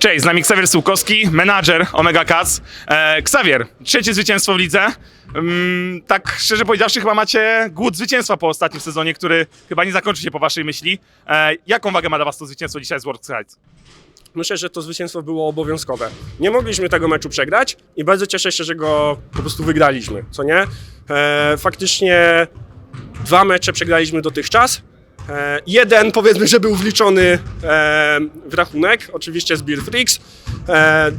Cześć, z nami Xavier Sułkowski, menadżer Omega Cats. E, Xavier, trzecie zwycięstwo w lidze. Mm, tak szczerze powiedziawszy, chyba macie głód zwycięstwa po ostatnim sezonie, który chyba nie zakończy się po waszej myśli. E, jaką wagę ma dla was to zwycięstwo dzisiaj z World Sides? Myślę, że to zwycięstwo było obowiązkowe. Nie mogliśmy tego meczu przegrać i bardzo cieszę się, że go po prostu wygraliśmy, co nie? E, faktycznie dwa mecze przegraliśmy dotychczas. E, jeden powiedzmy, że był wliczony e, w rachunek, oczywiście z Beer Freaks. E,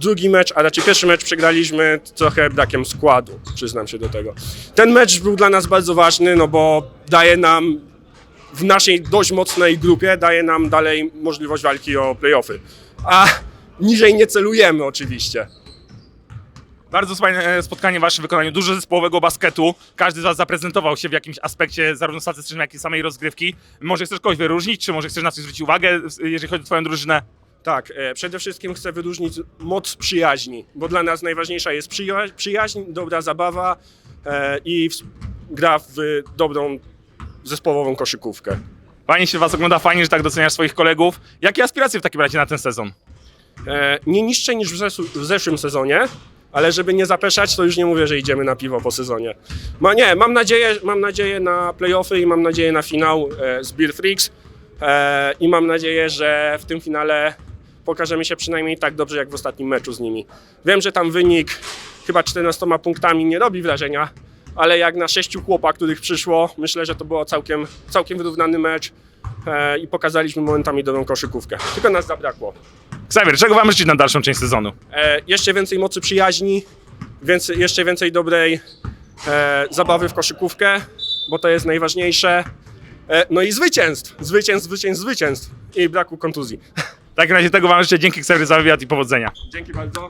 drugi mecz, a raczej pierwszy mecz przegraliśmy trochę brakiem składu, przyznam się do tego. Ten mecz był dla nas bardzo ważny, no bo daje nam w naszej dość mocnej grupie daje nam dalej możliwość walki o playoffy. A niżej nie celujemy oczywiście. Bardzo fajne e, spotkanie w waszym wykonaniu, dużo zespołowego basketu. Każdy z was zaprezentował się w jakimś aspekcie zarówno statystycznym, jak i samej rozgrywki. Może chcesz kogoś wyróżnić, czy może chcesz na coś zwrócić uwagę, jeżeli chodzi o twoją drużynę? Tak, e, przede wszystkim chcę wyróżnić moc przyjaźni, bo dla nas najważniejsza jest przyja- przyjaźń, dobra zabawa e, i gra w dobrą zespołową koszykówkę. Fajnie się was ogląda, fajnie, że tak doceniasz swoich kolegów. Jakie aspiracje w takim razie na ten sezon? E, nie niższe niż w, w zeszłym sezonie, ale żeby nie zapeszać, to już nie mówię, że idziemy na piwo po sezonie. Ma, nie, mam nadzieję, mam nadzieję na playoffy i mam nadzieję na finał e, z Beer Freaks e, i mam nadzieję, że w tym finale pokażemy się przynajmniej tak dobrze jak w ostatnim meczu z nimi. Wiem, że tam wynik chyba 14 punktami nie robi wrażenia, ale jak na sześciu chłopa, których przyszło, myślę, że to było całkiem, całkiem wyrównany mecz e, i pokazaliśmy momentami dobrą koszykówkę. Tylko nas zabrakło. Xavier, czego wam życzyć na dalszą część sezonu? E, jeszcze więcej mocy przyjaźni, więcej, jeszcze więcej dobrej e, zabawy w koszykówkę, bo to jest najważniejsze. E, no i zwycięstw, zwycięstw, zwycięstw, zwycięstw i braku kontuzji. W takim razie tego wam życzę. Dzięki Xavier za wywiad i powodzenia. Dzięki bardzo.